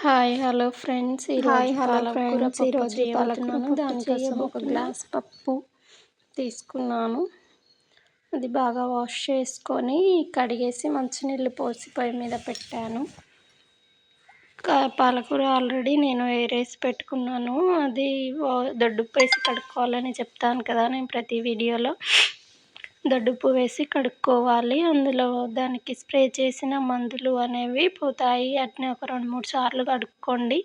Hi hello friends. Hi hello friends. ఈరోజు చేయబోతున్నాను. పాలకూర పప్పు దానికోసం ఒక. గ్లాస్ పప్పు తీసుకున్నాను. అది బాగా వాష్ చేసుకొని కడిగేసి మంచినీళ్ళు పోసి పొయ్యి మీద పెట్టాను. కా- పాలకూర ఆల్రెడీ నేను ఏరేసి పెట్టుకున్నాను. అది వా- దొడ్డుప్పు వేసి కడుక్కోవాలని చెప్తాను కదా నేను ప్రతి వీడియోలో. దొడ్డుప్పు వేసి కడుక్కోవాలి. అందులో దానికి స్ప్రే చేసిన మందులు అనేవి పోతాయి. అట్నే ఒక రెండు మూడు సార్లు కడుక్కోండి.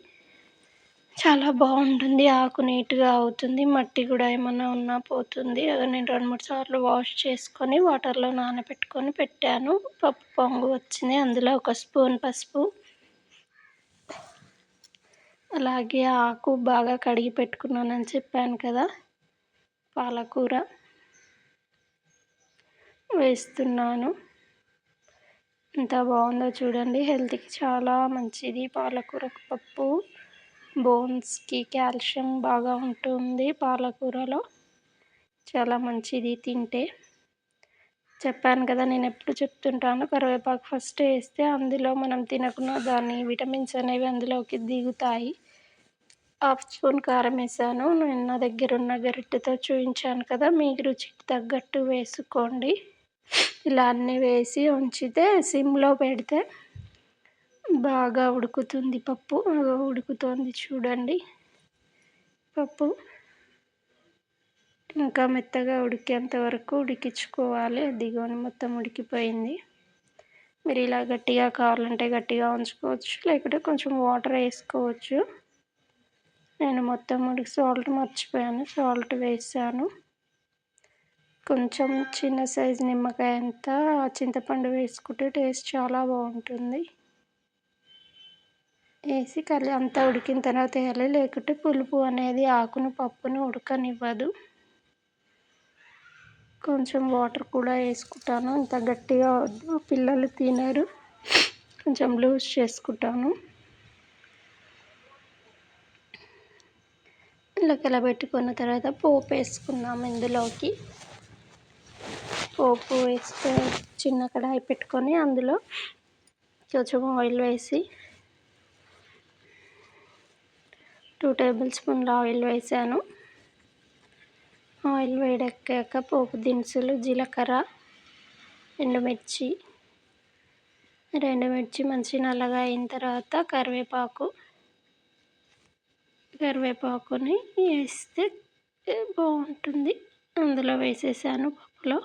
చాలా బాగుంటుంది. ఆకు నీట్గా అవుతుంది. మట్టి కూడా ఏమన్నా ఉన్నా పోతుంది. అది నేను రెండు మూడు సార్లు వాష్ చేసుకొని వాటర్లో నానబెట్టుకొని పెట్టాను. పప్పు పొంగు వచ్చింది. అందులో ఒక స్పూన్ పసుపు. అలాగే ఆకు బాగా కడిగి పెట్టుకున్నానని చెప్పాను కదా. పాలకూర. వేస్తున్నాను. ఎంత బాగుందో చూడండి. హెల్త్కి చాలా మంచిది. పాలకూర పప్పు బోన్స్కి కాల్షియం బాగా ఉంటుంది పాలకూరలో. చాలా మంచిది తింటే. చెప్పాను కదా నేను ఎప్పుడు చెప్తుంటాను కరివేపాకు ఫస్ట్ వేస్తే అందులో మనం తినకున్న దాని విటమిన్స్ అనేవి అందులోకి దిగుతాయి. హాఫ్ స్పూన్ కారం వేసాను. నేను నా దగ్గర ఉన్న గరిటెతో చూపించాను కదా మీ రుచికి తగ్గట్టు వేసుకోండి. ఇలా అన్నీ వేసి ఉంచితే సిమ్లో పెడితే బాగా ఉడుకుతుంది పప్పు. ఉడుకుతుంది చూడండి. పప్పు ఇంకా మెత్తగా ఉడికేంత వరకు ఉడికించుకోవాలి. దిగోని మొత్తం ఉడికిపోయింది. మీరు ఇలా గట్టిగా కావాలంటే గట్టిగా ఉంచుకోవచ్చు లేకుంటే కొంచెం వాటర్ వేసుకోవచ్చు. నేను మొత్తం ఉడికి సాల్ట్ మర్చిపోయాను సాల్ట్ వేసాను. కొంచెం చిన్న సైజు నిమ్మకాయ అంతా చింతపండు వేసుకుంటే టేస్ట్ చాలా బాగుంటుంది. వేసి కలి అంతా ఉడికిన తర్వాత వేయాలి. లేకుంటే పులుపు అనేది ఆకును పప్పును ఉడకనివ్వదు. కొంచెం వాటర్ కూడా వేసుకుంటాను. ఇంత గట్టిగా వద్దు. పిల్లలు తినరు. కొంచెం లూజ్ చేసుకుంటాను. ఇలా కలబెట్టుకున్న తర్వాత పోపు వేసుకుందాం ఇందులోకి. పోపు వేస్తే చిన్న కడాయి పెట్టుకొని అందులో కొంచెం ఆయిల్ వేసి టూ టేబుల్ స్పూన్ల ఆయిల్ వేసాను. ఆయిల్ వేడెక్కాక పోపు దినుసులు జీలకర్ర ఎండుమిర్చి రెండు మిర్చి మంచి నల్లగా అయిన తర్వాత కరివేపాకు కరివేపాకుని వేస్తే బాగుంటుంది. అందులో వేసేసాను పప్పులో.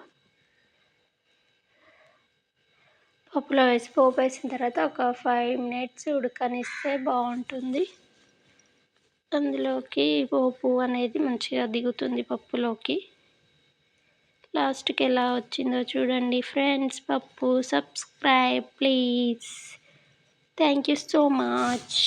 పప్పులో వేసి పోపు వేసిన తర్వాత ఒక ఫైవ్ మినిట్స్ ఉడకనిస్తే బాగుంటుంది. అందులోకి పోపు అనేది మంచిగా దిగుతుంది పప్పులోకి. లాస్ట్కి ఎలా వచ్చిందో చూడండి ఫ్రెండ్స్ పప్పు subscribe please thank you so much